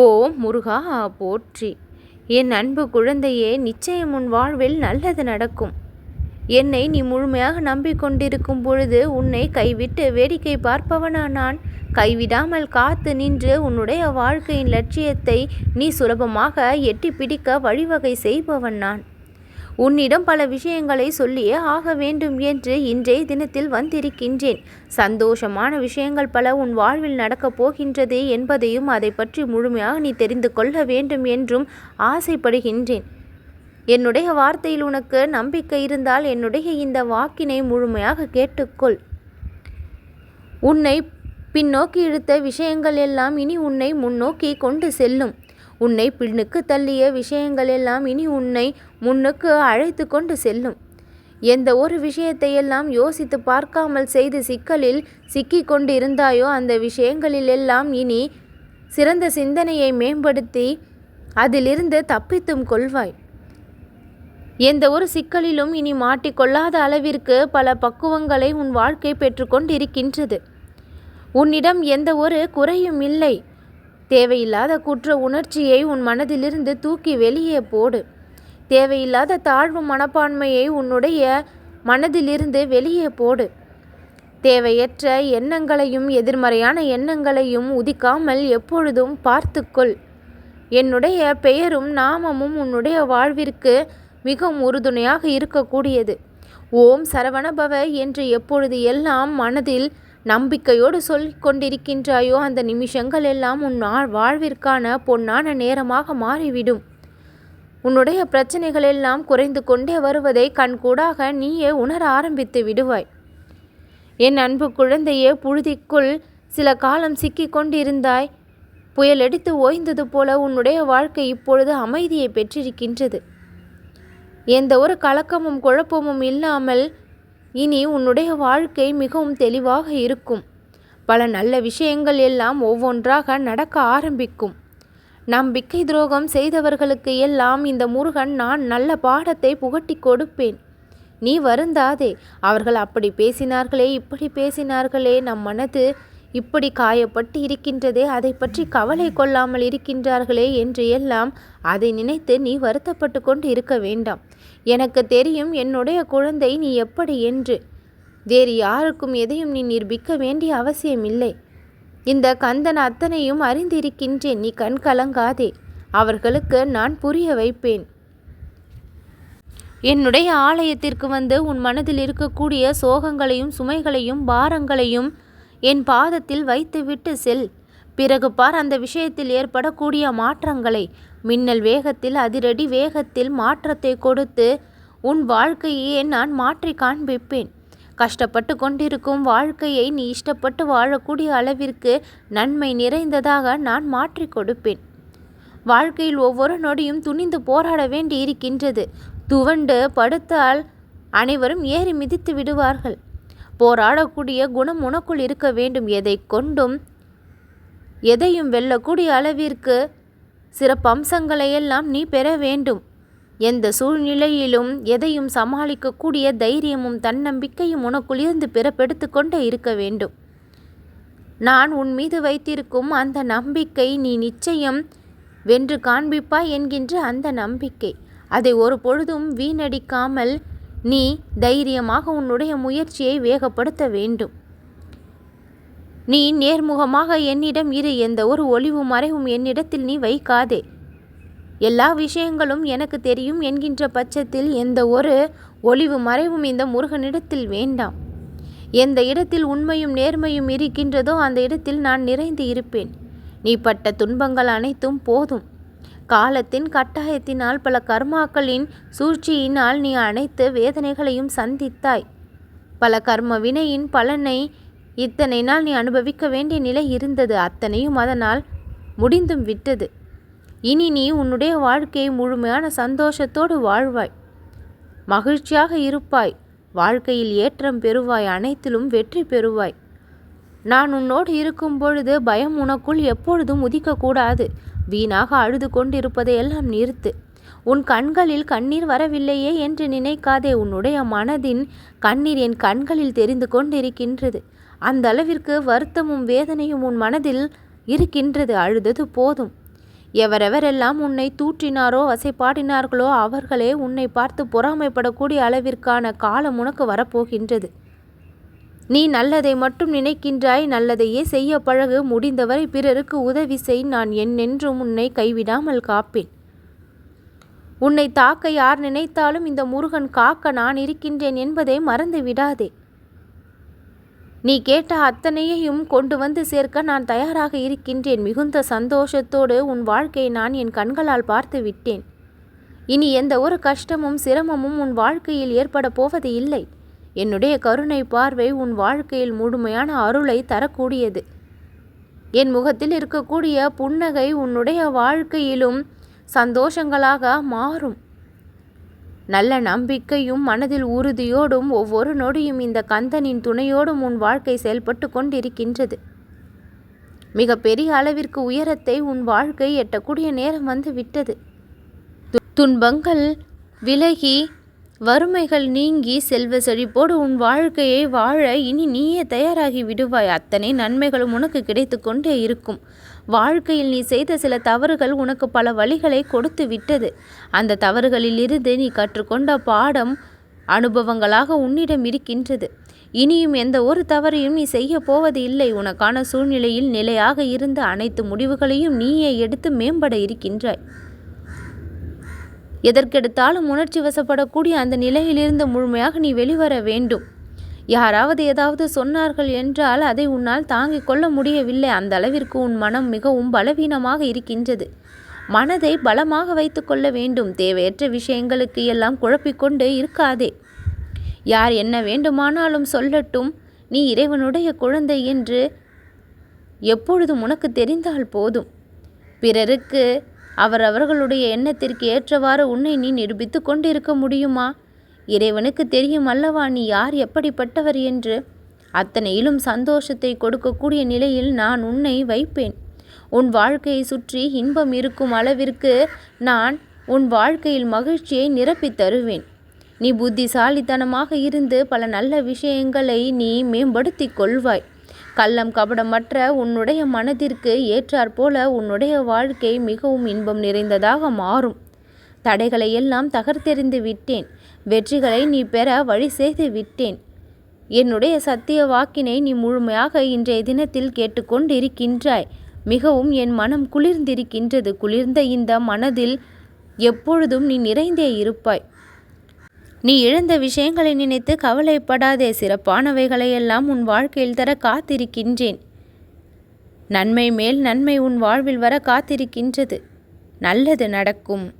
ஓ முருகா போற்றி. என் அன்பு குழந்தையே நிச்சயம் உன் வாழ்வில் நல்லது நடக்கும். என்னை நீ முழுமையாக நம்பிக்கொண்டிருக்கும் பொழுது உன்னை கைவிட்டு வேடிக்கை பார்ப்பவனா நான்? கைவிடாமல் காத்து நின்று உன்னுடைய வாழ்க்கையின் லட்சியத்தை நீ சுலபமாக எட்டி பிடிக்க வழிவகை செய்பவன் நான். உன்னிடம் பல விஷயங்களை சொல்லியே ஆக வேண்டும் என்று இன்றைய தினத்தில் வந்திருக்கின்றேன். சந்தோஷமான விஷயங்கள் பல உன் வாழ்வில் நடக்கப் போகின்றது என்பதையும் அதை பற்றி முழுமையாக நீ தெரிந்து கொள்ள வேண்டும் என்றும் ஆசைப்படுகின்றேன். என்னுடைய வார்த்தையில் உனக்கு நம்பிக்கை இருந்தால் என்னுடைய இந்த வாக்கினை முழுமையாக கேட்டுக்கொள். உன்னை பின்னோக்கி இழுத்த விஷயங்கள் எல்லாம் இனி உன்னை முன்னோக்கி கொண்டு செல்லும். உன்னை பின்னுக்கு தள்ளிய விஷயங்களெல்லாம் இனி உன்னை முன்னுக்கு அழைத்து கொண்டு செல்லும். எந்த ஒரு விஷயத்தையெல்லாம் யோசித்து பார்க்காமல் செய்து சிக்கலில் சிக்கி கொண்டு இருந்தாயோ அந்த விஷயங்களில் எல்லாம் இனி சிறந்த சிந்தனையை மேம்படுத்தி அதிலிருந்து தப்பித்தும் கொள்வாய். எந்த ஒரு சிக்கலிலும் இனி மாட்டிக்கொள்ளாத அளவிற்கு பல பக்குவங்களை உன் வாழ்க்கை பெற்றுக்கொண்டிருக்கின்றது உன்னிடம் எந்த ஒரு குறையும் இல்லை. தேவையில்லாத குற்ற உணர்ச்சியை உன் மனதிலிருந்து தூக்கி வெளியே போடு. தேவையில்லாத தாழ்வு மனப்பான்மையை உன்னுடைய மனதிலிருந்து வெளியே போடு. தேவையற்ற எண்ணங்களையும் எதிர்மறையான எண்ணங்களையும் உதிக்காமல் எப்பொழுதும் பார்த்துக்கொள். என்னுடைய பெயரும் நாமமும் உன்னுடைய வாழ்விற்கு மிகவும் உறுதுணையாக இருக்கக்கூடியது. ஓம் சரவணபவ என்று எப்பொழுது எல்லாம் மனதில் நம்பிக்கையோடு சொல்லிக் கொண்டிருக்கின்றாயோ அந்த நிமிஷங்கள் எல்லாம் உன் வாழ்விற்கான பொன்னான நேரமாக மாறிவிடும். உன்னுடைய பிரச்சனைகள் எல்லாம் குறைந்து கொண்டே வருவதை கண்கூடாக நீயே உணர ஆரம்பித்து விடுவாய். என் அன்பு குழந்தையே புழுதிக்குள் சில காலம் சிக்கி கொண்டிருந்தாய். புயலடித்து ஓய்ந்தது போல உன்னுடைய வாழ்க்கை இப்பொழுது அமைதியை பெற்றிருக்கின்றது. எந்த ஒரு கலக்கமும் குழப்பமும் இல்லாமல் இனி உன்னுடைய வாழ்க்கை மிகவும் தெளிவாக இருக்கும். பல நல்ல விஷயங்கள் எல்லாம் ஒவ்வொன்றாக நடக்க ஆரம்பிக்கும். நம்பிக்கை துரோகம் செய்தவர்களுக்கு எல்லாம் இந்த முருகன் நான் நல்ல பாடத்தை புகட்டி கொடுப்பேன். நீ வருந்தாதே. அவர்கள் அப்படி பேசினார்களே இப்படி பேசினார்களே. நம் மனது இப்படி காயப்பட்டு இருக்கின்றதே அதை பற்றி கவலை கொள்ளாமல் இருக்கின்றார்களே என்று எல்லாம் அதை நினைத்து நீ வருத்தப்பட்டு கொண்டு இருக்க வேண்டாம். எனக்கு தெரியும் என்னுடைய குழந்தை நீ எப்படி என்று. வேறு யாருக்கும் எதையும் நீ நிரூபிக்க வேண்டிய அவசியமில்லை. இந்த கந்தன் அத்தனையும் அறிந்திருக்கின்றேன் நீ கண் கலங்காதே. அவர்களுக்கு நான் புரிய வைப்பேன். என்னுடைய ஆலயத்திற்கு வந்து உன் மனதில் இருக்கக்கூடிய சோகங்களையும் சுமைகளையும் பாரங்களையும் என் பாதத்தில் வைத்துவிட்டு செல். பிறகு பார் அந்த விஷயத்தில் ஏற்படக்கூடிய மாற்றங்களை. மின்னல் வேகத்தில் அதிரடி வேகத்தில் மாற்றத்தை கொடுத்து உன் வாழ்க்கையே நான் மாற்றி காண்பிப்பேன். கஷ்டப்பட்டு கொண்டிருக்கும் வாழ்க்கையை நீ இஷ்டப்பட்டு வாழக்கூடிய அளவிற்கு நன்மை நிறைந்ததாக நான் மாற்றி கொடுப்பேன். வாழ்க்கையில் ஒவ்வொரு நொடியும் துணிந்து போராட வேண்டி இருக்கின்றது துவண்டு படுத்தால் அனைவரும் ஏறி மிதித்து விடுவார்கள். போராடக்கூடிய குணம் உனக்குள் இருக்க வேண்டும். எதை கொண்டும்? எதையும் வெல்லக்கூடிய அளவிற்கு சிறப்பம்சங்களையெல்லாம் நீ பெற வேண்டும். எந்த சூழ்நிலையிலும் எதையும் சமாளிக்கக்கூடிய தைரியமும் தன்னம்பிக்கையும் உனக்குள் இருந்து பிறப்பெடுத்து கொண்டே இருக்க வேண்டும். நான் உன் மீது வைத்திருக்கும் அந்த நம்பிக்கை நீ நிச்சயம் வென்று காண்பிப்பாய் என்கின்ற அந்த நம்பிக்கை. அதை ஒரு பொழுதும் வீணடிக்காமல் நீ தைரியமாக உன்னுடைய முயற்சியை வேகப்படுத்த வேண்டும். நீ நேர்முகமாக என்னிடம் இரு எந்த ஒரு ஒளிவும் மறைவும் என்னிடத்தில் நீ வைக்காதே. எல்லா விஷயங்களும் எனக்கு தெரியும் என்கின்ற பட்சத்தில் எந்த ஒரு ஒளிவு மறைவும் இந்த முருகனிடத்தில் வேண்டாம். எந்த இடத்தில் உண்மையும் நேர்மையும் இருக்கின்றதோ அந்த இடத்தில் நான் நிறைந்து இருப்பேன். நீ பட்ட துன்பங்கள் அனைத்தும் போதும். காலத்தின் கட்டாயத்தினால் பல கர்மாக்களின் சூழ்ச்சியினால் நீ அனைத்து வேதனைகளையும் சந்தித்தாய். பல கர்ம வினையின் பலனை இத்தனை நாள் நீ அனுபவிக்க வேண்டிய நிலை இருந்தது. அத்தனையும் அதனால் முடிந்தும் விட்டது. இனி நீ உன்னுடைய வாழ்க்கையை முழுமையான சந்தோஷத்தோடு வாழ்வாய். மகிழ்ச்சியாக இருப்பாய். வாழ்க்கையில் ஏற்றம் பெறுவாய். அனைத்திலும் வெற்றி பெறுவாய். நான் உன்னோடு இருக்கும் பொழுது பயம் உனக்குள் எப்பொழுதும் உதிக்கக்கூடாது. வீணாக அழுது கொண்டிருப்பதையெல்லாம் நிறுத்து. உன் கண்களில் கண்ணீர் வரவில்லையே என்று நினைக்காதே உன்னுடைய மனதின் கண்ணீர் என் கண்களில் தெரிந்து கொண்டிருக்கின்றது. அந்த அளவிற்கு வருத்தமும் வேதனையும் உன் மனதில் இருக்கின்றது அழுதது போதும். எவரெவரெல்லாம் உன்னை தூற்றினாரோ வசைப்பாடினார்களோ அவர்களே உன்னை பார்த்து பொறாமைப்படக்கூடிய அளவிற்கான காலம் உனக்கு வரப்போகின்றது. நீ நல்லதை மட்டும் நினைக்கின்றாய் நல்லதையே செய்ய பழகு. முடிந்தவரை பிறருக்கு உதவி செய் நான் என்னென்றும் உன்னை கைவிடாமல் காப்பேன். உன்னை தாக்க யார் நினைத்தாலும் இந்த முருகன் காக்க நான் இருக்கின்றேன் என்பதை மறந்து விடாதே. நீ கேட்ட அத்தனையையும் கொண்டு வந்து சேர்க்க நான் தயாராக இருக்கின்றேன். மிகுந்த சந்தோஷத்தோடு உன் வாழ்க்கையை நான் என் கண்களால் பார்த்து விட்டேன். இனி எந்த ஒரு கஷ்டமும் சிரமமும் உன் வாழ்க்கையில் ஏற்பட போவது இல்லை. என்னுடைய கருணை பார்வை உன் வாழ்க்கையில் முழுமையான அருளை தரக்கூடியது. என் முகத்தில் இருக்கக்கூடிய புன்னகை உன்னுடைய வாழ்க்கையிலும் சந்தோஷங்களாக மாறும். நல்ல நம்பிக்கையும் மனதில் உறுதியோடும் ஒவ்வொரு நொடியும் இந்த கந்தனின் துணையோடும் உன் வாழ்க்கை செயல்பட்டு கொண்டிருக்கின்றது. மிக பெரிய அளவிற்கு உயரத்தை உன் வாழ்க்கை எட்டக்கூடிய நேரம் வந்து விட்டது. துன்பங்கள் விலகி வறுமைகள் நீங்கி செல்வ செழிப்போடு உன் வாழ்க்கையை வாழ இனி நீயே தயாராகி விடுவாய். அத்தனை நன்மைகளும் உனக்கு கிடைத்து கொண்டே இருக்கும். வாழ்க்கையில் நீ செய்த சில தவறுகள் உனக்கு பல வழிகளை கொடுத்து விட்டது. அந்த தவறுகளிலிருந்து நீ கற்றுக்கொண்ட பாடம் அனுபவங்களாக உன்னிடம் இருக்கின்றது. இனியும் எந்த ஒரு தவறையும் நீ செய்ய போவது இல்லை. உனக்கான சூழ்நிலையில் நிலையாக இருந்த அனைத்து முடிவுகளையும் நீயே எடுத்து மேம்பட இருக்கின்றாய். எதற்கெடுத்தாலும் உணர்ச்சி வசப்படக்கூடிய அந்த நிலையிலிருந்து முழுமையாக நீ வெளிவர வேண்டும். யாராவது ஏதாவது சொன்னார்கள் என்றால் அதை உன்னால் தாங்கிக் கொள்ள முடியவில்லை. அந்த அளவிற்கு உன் மனம் மிகவும் பலவீனமாக இருக்கின்றது. மனதை பலமாக வைத்துக்கொள்ள வேண்டும். தேவையற்ற விஷயங்களுக்கு எல்லாம் குழப்பிக்கொண்டு இருக்காதே. யார் என்ன வேண்டுமானாலும் சொல்லட்டும். நீ இறைவனுடைய குழந்தை என்று எப்பொழுதும் உனக்கு தெரிந்தால் போதும். பிறருக்கு அவர் அவர்களுடைய எண்ணத்திற்கு ஏற்றவாறு உன்னை நீ நிரூபித்து கொண்டிருக்க முடியுமா? இறைவனுக்கு தெரியும் அல்லவா நீ யார் எப்படிப்பட்டவர் என்று? அத்தனையிலும் சந்தோஷத்தை கொடுக்கக்கூடிய நிலையில் நான் உன்னை வைப்பேன். உன் வாழ்க்கையை சுற்றி இன்பம் இருக்கும் அளவிற்கு நான் உன் வாழ்க்கையில் மகிழ்ச்சியை நிரப்பித் தருவேன். நீ புத்திசாலித்தனமாக இருந்து பல நல்ல விஷயங்களை நீ மேம்படுத்தி கொள்வாய். கள்ளம் கபடமற்ற உன்னுடைய மனதிற்கு ஏற்றாற்போல உன்னுடைய வாழ்க்கை மிகவும் இன்பம் நிறைந்ததாக மாறும். தடைகளை எல்லாம் தகர்த்தெறிந்து விட்டேன். வெற்றிகளை நீ பெற வழி செய்து விட்டேன். என்னுடைய சத்திய வாக்கினை நீ முழுமையாக இன்றைய தினத்தில் கேட்டுக்கொண்டிருக்கின்றாய். மிகவும் என் மனம் குளிர்ந்திருக்கின்றது. குளிர்ந்த இந்த மனதில் எப்பொழுதும் நீ நிறைந்தே இருப்பாய். நீ இழந்த விஷயங்களை நினைத்து கவலைப்படாதே சிறப்பானவைகளையெல்லாம் உன் வாழ்க்கையில் தர காத்திருக்கின்றேன். நன்மை மேல் நன்மை உன் வாழ்வில் வர காத்திருக்கின்றது. நல்லது நடக்கும்.